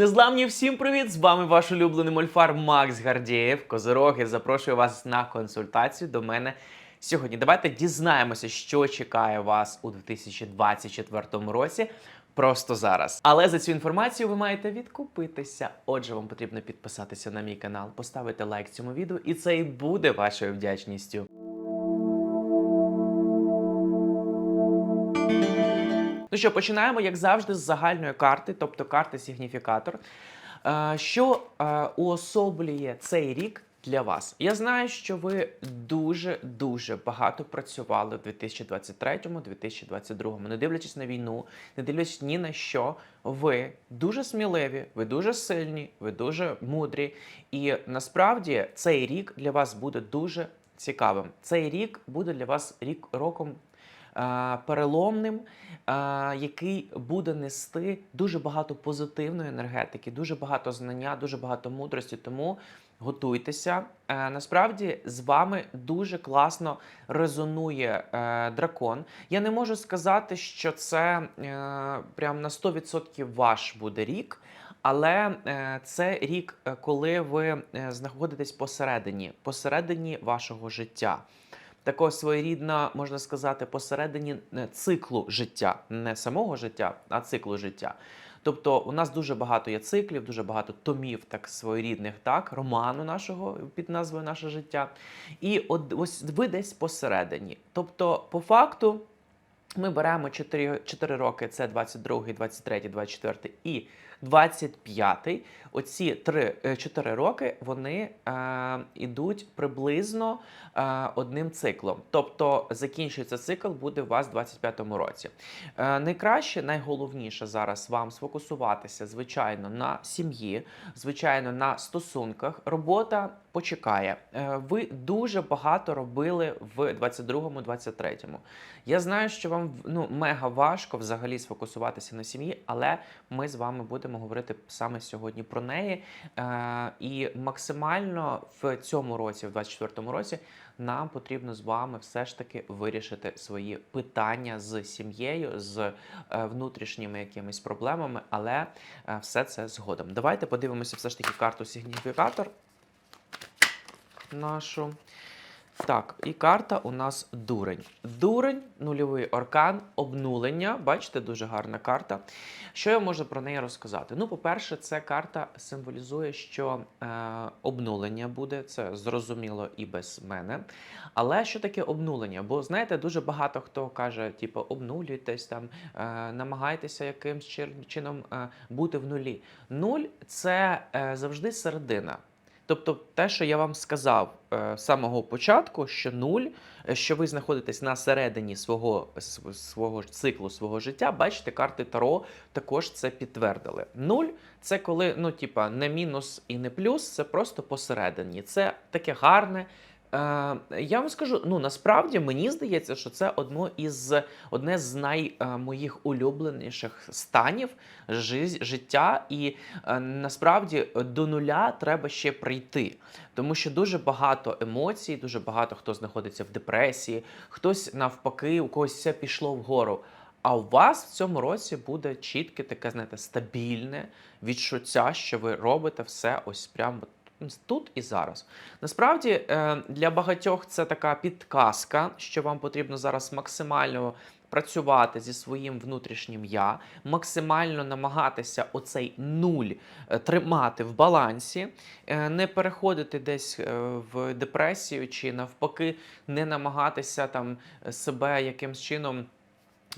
Незламні всім привіт! З вами ваш улюблений мольфар Макс Гардієв. Козироги, запрошую вас на консультацію до мене сьогодні. Давайте дізнаємося, що чекає вас у 2024 році. Просто зараз. Але за цю інформацію ви маєте відкупитися. Отже, вам потрібно підписатися на мій канал, поставити лайк цьому відео, і це і буде вашою вдячністю. Ну що, починаємо, як завжди, з загальної карти, тобто карти сигніфікатор. Е, Що е, уособлює цей рік для вас? Я знаю, що ви дуже дуже багато працювали в 2023-2022. Не дивлячись на війну, не дивлячись ні на що, ви дуже сміливі, ви дуже сильні, ви дуже мудрі. І насправді цей рік для вас буде дуже цікавим. Цей рік буде для вас рік роком переломним, який буде нести дуже багато позитивної енергетики, дуже багато знання, дуже багато мудрості. Тому готуйтеся. Е, Насправді з вами дуже класно резонує е, дракон. Я не можу сказати, що це е, прям на 100% ваш буде рік. Але це рік, коли ви знаходитесь посередині, посередині вашого життя. Такого своєрідно, можна сказати, посередині е, циклу життя, не самого життя, а циклу життя. Тобто, у нас дуже багато є циклів, дуже багато томів, так своєрідних, так, роману нашого під назвою Наше життя. І от ось ви десь посередині. Тобто, по факту, ми беремо 4, 4 роки: це 22, 23, 24 і 25. Оці 3, 4 роки вони е, ідуть приблизно е, одним циклом. Тобто закінчується цикл буде у вас в 25-му році. Е, найкраще, найголовніше зараз вам сфокусуватися, звичайно, на сім'ї, звичайно, на стосунках. Робота почекає. Е, ви дуже багато робили в 22-му, 23-му. Я знаю, що вам ну, мега важко взагалі сфокусуватися на сім'ї, але ми з вами будемо говорити саме сьогодні про неї. Е, і максимально в цьому році, в 24-му році, нам потрібно з вами все ж таки вирішити свої питання з сім'єю, з е, внутрішніми якимись проблемами, але е, все це згодом. Давайте подивимося все ж таки карту сигніфікатор нашу. Так, і карта у нас дурень. Дурень, нульовий аркан, обнулення. Бачите, дуже гарна карта. Що я можу про неї розказати? Ну, по-перше, ця карта символізує, що е, обнулення буде, це зрозуміло і без мене. Але що таке обнулення? Бо знаєте, дуже багато хто каже, типу, обнулюйтесь там, е, намагайтеся якимсь чином е, бути в нулі. Нуль це е, завжди середина. Тобто, те, що я вам сказав е, з самого початку, що нуль, е, що ви знаходитесь на середині свого, свого циклу свого життя, бачите, карти Таро також це підтвердили. Нуль це коли, ну, типа, не мінус і не плюс, це просто посередині. Це таке гарне. Е, я вам скажу, ну насправді мені здається, що це одно із одне з най е, моїх улюбленіших станів жи- життя, і е, насправді до нуля треба ще прийти, тому що дуже багато емоцій, дуже багато хто знаходиться в депресії, хтось навпаки, у когось все пішло вгору. А у вас в цьому році буде чітке таке, знаєте, стабільне відчуття, що ви робите все ось прямо тут і зараз. Насправді е, для багатьох це така підказка, що вам потрібно зараз максимально працювати зі своїм внутрішнім я, максимально намагатися оцей нуль е, тримати в балансі, е, не переходити десь в депресію чи навпаки не намагатися там себе якимсь чином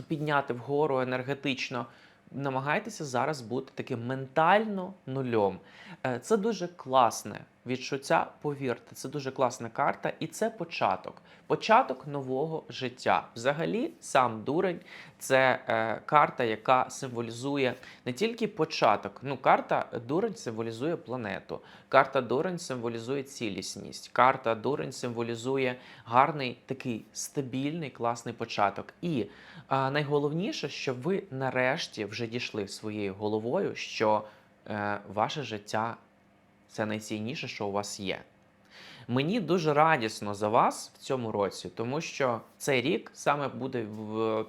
підняти вгору енергетично. Намагайтеся зараз бути таким ментально нульом. Е, Це дуже класне відчуття, повірте, це дуже класна карта, і це початок. Початок нового життя. Взагалі, сам дурень це е, карта, яка символізує не тільки початок. Ну, карта дурень символізує планету. Карта дурень символізує цілісність. Карта дурень символізує гарний такий стабільний, класний початок. І а, найголовніше, що ви нарешті вже дійшли своєю головою, що е, ваше життя це найцінніше, що у вас є. Мені дуже радісно за вас в цьому році, тому що цей рік саме буде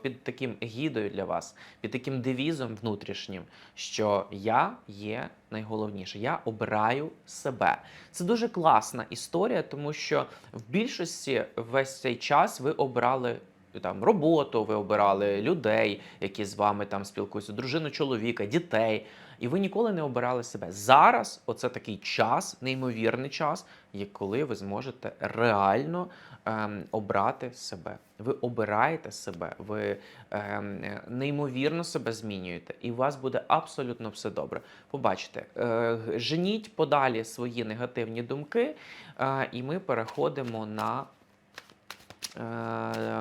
під таким гідою для вас, під таким девізом внутрішнім, що я є найголовніше. Я обираю себе. Це дуже класна історія, тому що в більшості весь цей час ви обирали. Там роботу, ви обирали людей, які з вами там спілкуються, дружину, чоловіка, дітей, і ви ніколи не обирали себе. Зараз оце такий час, неймовірний час, як коли ви зможете реально ем, обрати себе. Ви обираєте себе, ви ем, неймовірно себе змінюєте, і у вас буде абсолютно все добре. Побачите, е, женіть подалі свої негативні думки, е, і ми переходимо на е,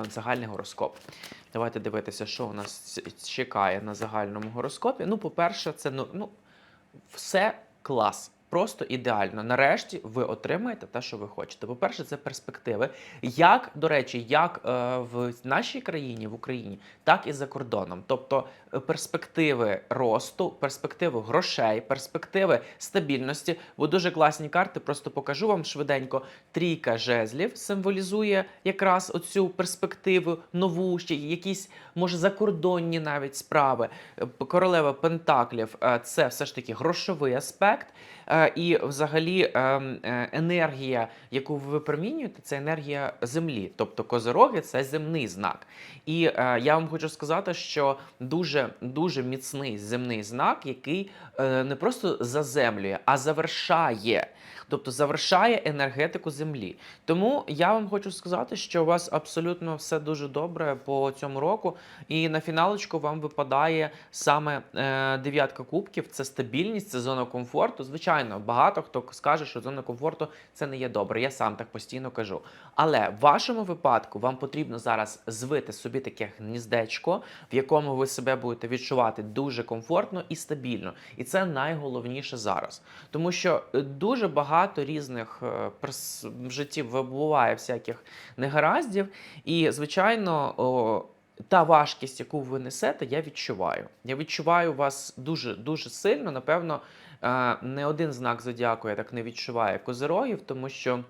загальний гороскоп. Давайте дивитися, що у нас чекає на загальному гороскопі. Ну, по-перше, це ну, ну, все клас. Просто ідеально. Нарешті ви отримаєте те, що ви хочете. По-перше, це перспективи. Як, до речі, як е, в нашій країні, в Україні, так і за кордоном. Тобто е, перспективи росту, перспективи грошей, перспективи стабільності. Бо дуже класні карти. Просто покажу вам швиденько. Трійка жезлів символізує якраз оцю перспективу нову, ще якісь, може, закордонні навіть справи. Е, Королева Пентаклів це все ж таки грошовий аспект. І взагалі ем, е, енергія, яку ви випромінюєте, це енергія землі. Тобто козороги це земний знак. І е, я вам хочу сказати, що дуже дуже міцний земний знак, який е, не просто заземлює, а завершає. Тобто завершає енергетику землі. Тому я вам хочу сказати, що у вас абсолютно все дуже добре по цьому року. І на фіналочку вам випадає саме е, дев'ятка кубків. Це стабільність, це зона комфорту. Звичайно, багато хто скаже, що зона комфорту це не є добре. Я сам так постійно кажу. Але в вашому випадку вам потрібно зараз звити собі таке гніздечко, в якому ви себе будете відчувати дуже комфортно і стабільно. І це найголовніше зараз. Тому що е, дуже багато різних е, в житті буває всяких негараздів. І, звичайно, та важкість, яку ви несете, я відчуваю. Я відчуваю вас дуже дуже сильно. Напевно, е, не один знак зодіаку я так не відчуваю козирогів, тому що.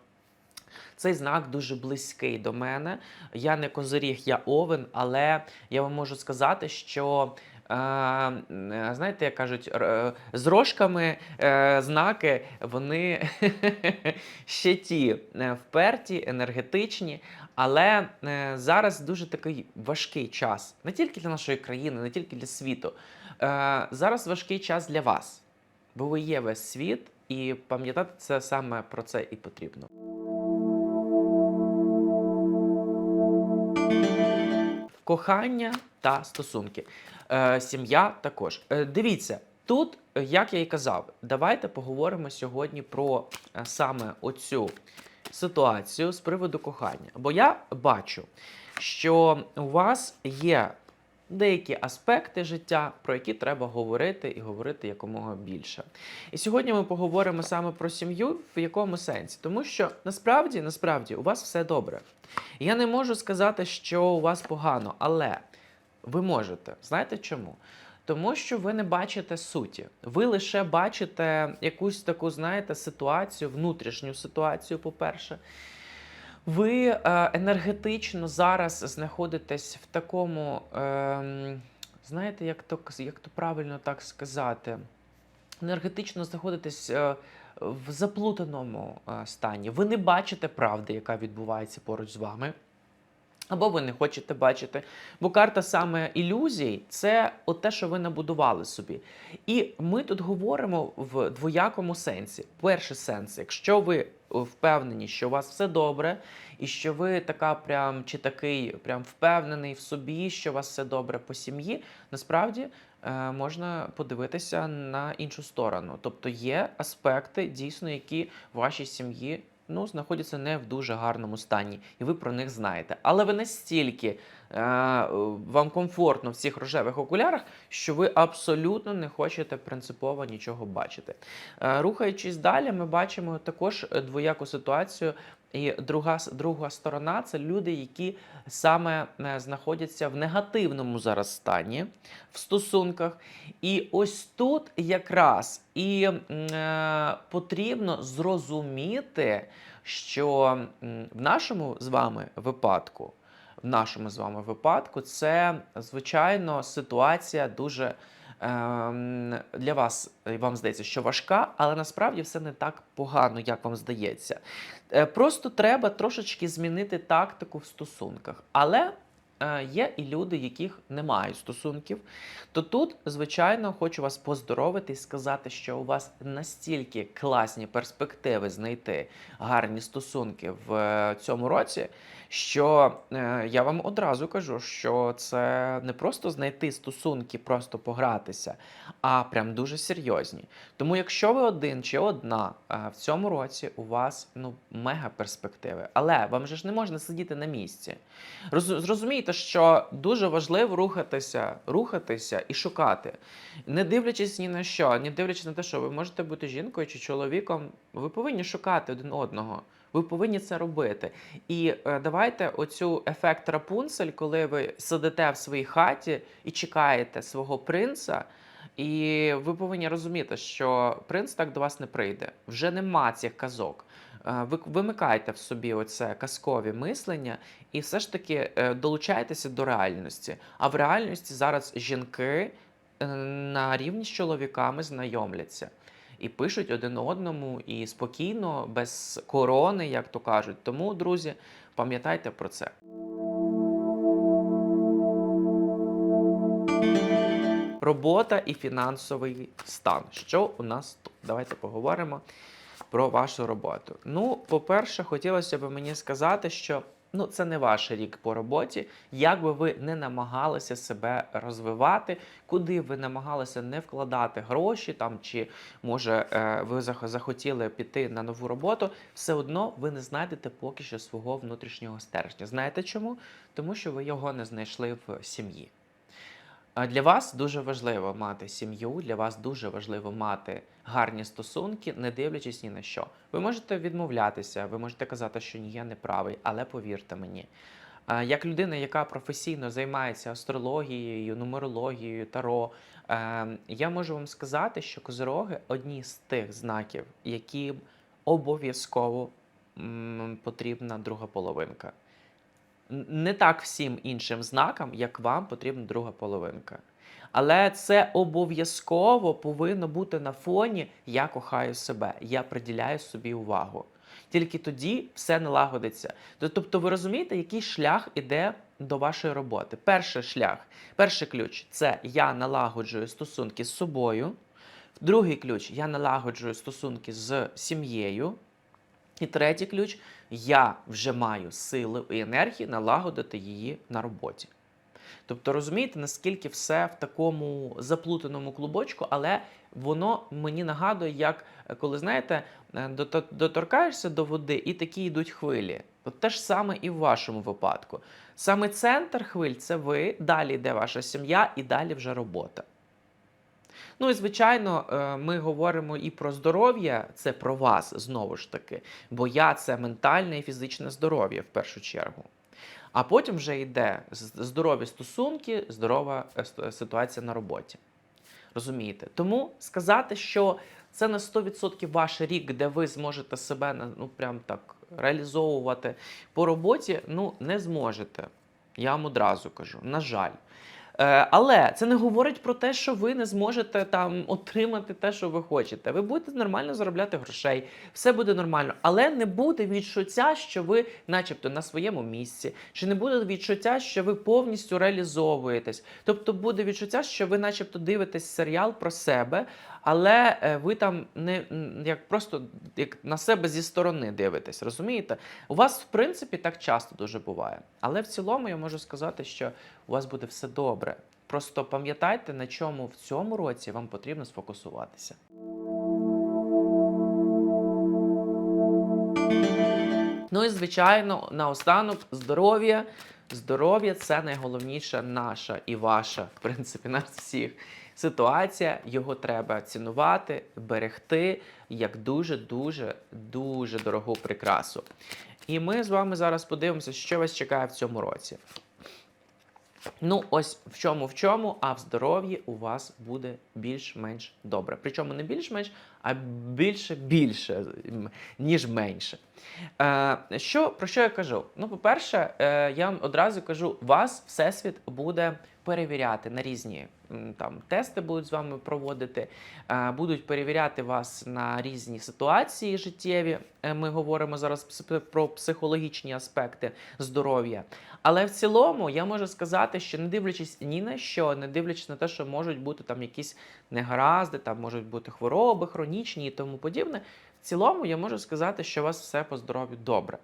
Цей знак дуже близький до мене. Я не козиріг, я овен, але я вам можу сказати, що. Знаєте, як кажуть, е, з рожками е, знаки вони ще ті е, вперті, енергетичні. Але зараз дуже такий важкий час не тільки для нашої країни, не тільки для світу. Зараз важкий час для вас, бо ви є весь світ, і пам'ятати це саме про це і потрібно. Кохання та стосунки. Е, сім'я також. Е, дивіться, тут, е, як я і казав, давайте поговоримо сьогодні про е, саме оцю ситуацію з приводу кохання. Бо я бачу, що у вас є деякі аспекти життя, про які треба говорити і говорити якомога більше. І сьогодні ми поговоримо саме про сім'ю, в якому сенсі, тому що насправді, насправді, у вас все добре. Я не можу сказати, що у вас погано, але ви можете. Знаєте чому? Тому що ви не бачите суті. Ви лише бачите якусь таку, знаєте, ситуацію, внутрішню ситуацію, по-перше. Ви е, енергетично зараз знаходитесь в такому, ем, знаєте, як то, як то правильно так сказати, енергетично знаходитесь е, в заплутаному е, стані. Ви не бачите правди, яка відбувається поруч з вами. Або ви не хочете бачити. Бо карта саме ілюзій це от те, що ви набудували собі. І ми тут говоримо в двоякому сенсі. Перший сенс, якщо ви впевнені, що у вас все добре, і що ви така прям чи такий прям впевнений в собі, що у вас все добре по сім'ї, насправді е, можна подивитися на іншу сторону. Тобто є аспекти, дійсно, які в вашій сім'ї ну, знаходяться не в дуже гарному стані, і ви про них знаєте. Але ви настільки е, вам комфортно в цих рожевих окулярах, що ви абсолютно не хочете принципово нічого бачити. Е, рухаючись далі, ми бачимо також двояку ситуацію. І друга, друга сторона це люди, які саме е, знаходяться в негативному зараз стані в стосунках. І ось тут якраз і е, потрібно зрозуміти, що в нашому з вами випадку, в нашому з вами випадку, це звичайно ситуація дуже для вас е, вам здається, що важка, але насправді все не так погано, як вам здається. Е, Просто треба трошечки змінити тактику в стосунках. Але є і люди, яких немає стосунків. То тут, звичайно, хочу вас поздоровити і сказати, що у вас настільки класні перспективи знайти гарні стосунки в е, цьому році, що е, я вам одразу кажу, що це не просто знайти стосунки, просто погратися, а прям дуже серйозні. Тому, якщо ви один чи одна е, в цьому році, у вас ну мега перспективи. Але вам же ж не можна сидіти на місці. Роз- Що дуже важливо рухатися, рухатися і шукати. Не дивлячись ні на що, не дивлячись на те, що ви можете бути жінкою чи чоловіком, ви повинні шукати один одного. Ви повинні це робити. І е, давайте оцю ефект Рапунцель, коли ви сидите в своїй хаті і чекаєте свого принца. І ви повинні розуміти, що принц так до вас не прийде. Вже нема цих казок. Е, Ви вимикайте в собі оце казкові мислення і все ж таки е, долучайтеся до реальності. А в реальності зараз жінки е, на рівні з чоловіками знайомляться. І пишуть один одному і спокійно, без корони, як то кажуть. Тому, друзі, пам'ятайте про це. Робота і фінансовий стан. Що у нас тут? Давайте поговоримо про вашу роботу. Ну, по-перше, хотілося б мені сказати, що ну, це не ваш рік по роботі. Як би ви не намагалися себе розвивати, куди ви намагалися не вкладати гроші, там чи може е, ви захотіли піти на нову роботу, все одно ви не знайдете поки що свого внутрішнього стержня. Знаєте чому? Тому що ви його не знайшли в сім'ї. Для вас дуже важливо мати сім'ю, для вас дуже важливо мати гарні стосунки, не дивлячись ні на що. Ви можете відмовлятися, ви можете казати, що ні, я не правий, але повірте мені. Як людина, яка професійно займається астрологією, нумерологією, таро, е, я можу вам сказати, що козороги одні з тих знаків, яким обов'язково потрібна друга половинка. Не так всім іншим знакам, як вам потрібна друга половинка. Але це обов'язково повинно бути на фоні Я кохаю себе, я приділяю собі увагу. Тільки тоді все налагодиться. Тобто, ви розумієте, який шлях іде до вашої роботи. Перший шлях, перший ключ це я налагоджую стосунки з собою. Другий ключ я налагоджую стосунки з сім'єю. І третій ключ я вже маю сили і енергії налагодити її на роботі. Тобто розумієте, наскільки все в такому заплутаному клубочку, але воно мені нагадує, як е, коли знаєте, е, доторкаєшся до води і такі йдуть хвилі. От те ж саме і в вашому випадку. Саме центр хвиль це ви, далі йде ваша сім'я і далі вже робота. Ну і звичайно, е, ми говоримо і про здоров'я, це про вас знову ж таки, бо я це ментальне і фізичне здоров'я в першу чергу. А потім вже йде здорові стосунки, здорова е, ситуація на роботі. Розумієте? Тому сказати, що це на 100% ваш рік, де ви зможете себе ну, прям так реалізовувати по роботі, ну не зможете. Я вам одразу кажу, на жаль. Е, але це не говорить про те, що ви не зможете там отримати те, що ви хочете. Ви будете нормально заробляти грошей, все буде нормально, але не буде відчуття, що ви, начебто, на своєму місці, чи не буде відчуття, що ви повністю реалізовуєтесь. Тобто буде відчуття, що ви, начебто, дивитесь серіал про себе, але е, ви там не як просто як на себе зі сторони дивитесь, розумієте? У вас, в принципі, так часто дуже буває. Але в цілому я можу сказати, що у вас буде все добре. Просто пам'ятайте, на чому в цьому році вам потрібно сфокусуватися. Ну і звичайно, наостанок здоров'я. Здоров'я це найголовніша наша і ваша, в принципі, нас всіх ситуація. Його треба цінувати, берегти як дуже, дуже, дуже дорогу прикрасу. І ми з вами зараз подивимося, що вас чекає в цьому році. Ну, ось в чому в чому, а в здоров'ї у вас буде більш-менш добре. Причому не більш-менш, а більше більше, ніж менше. Е, що, про що я кажу? Ну, по-перше, е, я вам одразу кажу, вас Всесвіт буде перевіряти на різні там тести будуть з вами проводити, е, будуть перевіряти вас на різні ситуації життєві. Е, Ми говоримо зараз про психологічні аспекти здоров'я. Але в цілому я можу сказати, що не дивлячись ні на що, не дивлячись на те, що можуть бути там якісь негаразди, там можуть бути хвороби хронічні і тому подібне. В цілому я можу сказати, що у вас все по здоров'ю добре.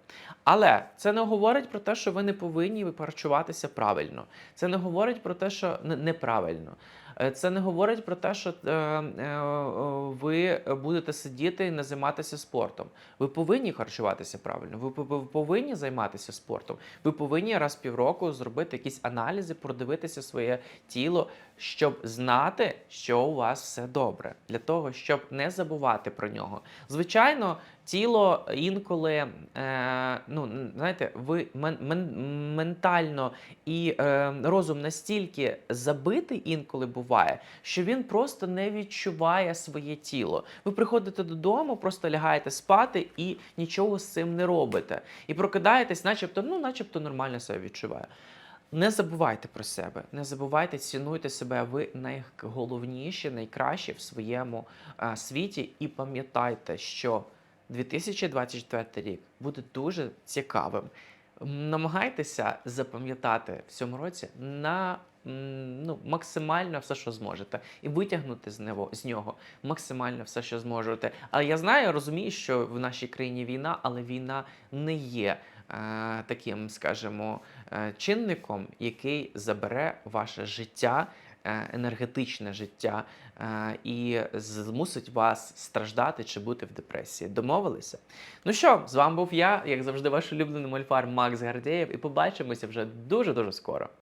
Але це не говорить про те, що ви не повинні харчуватися правильно. Це не говорить про те, що неправильно. Е, Це не говорить про те, що е, е, ви будете сидіти і не займатися спортом. Ви повинні харчуватися правильно. Ви пов- ви повинні займатися спортом. Ви повинні раз півроку зробити якісь аналізи, продивитися своє тіло, щоб знати, що у вас все добре, для того, щоб не забувати про нього. Звичайно, тіло інколи, е, ну знаєте, ви мен, мен, ментально і е, розум настільки забитий інколи буває, що він просто не відчуває своє тіло. Ви приходите додому, просто лягаєте спати і нічого з цим не робите. І прокидаєтесь, начебто, ну, начебто нормально себе відчуває. Не забувайте про себе, не забувайте, цінуйте себе. Ви найголовніші, найкращі в своєму е, світі. І пам'ятайте, що 2024 рік буде дуже цікавим. Намагайтеся запам'ятати в цьому році на ну, максимально все, що зможете, і витягнути з нього з нього максимально все, що зможете. Але я знаю, розумію, що в нашій країні війна, але війна не є таким, скажімо, е, чинником, який забере ваше життя, е, енергетичне життя е, і змусить вас страждати чи бути в депресії. Домовилися? Ну що, з вами був я, як завжди, ваш улюблений мольфар Макс Гардєєв, і побачимося вже дуже дуже скоро.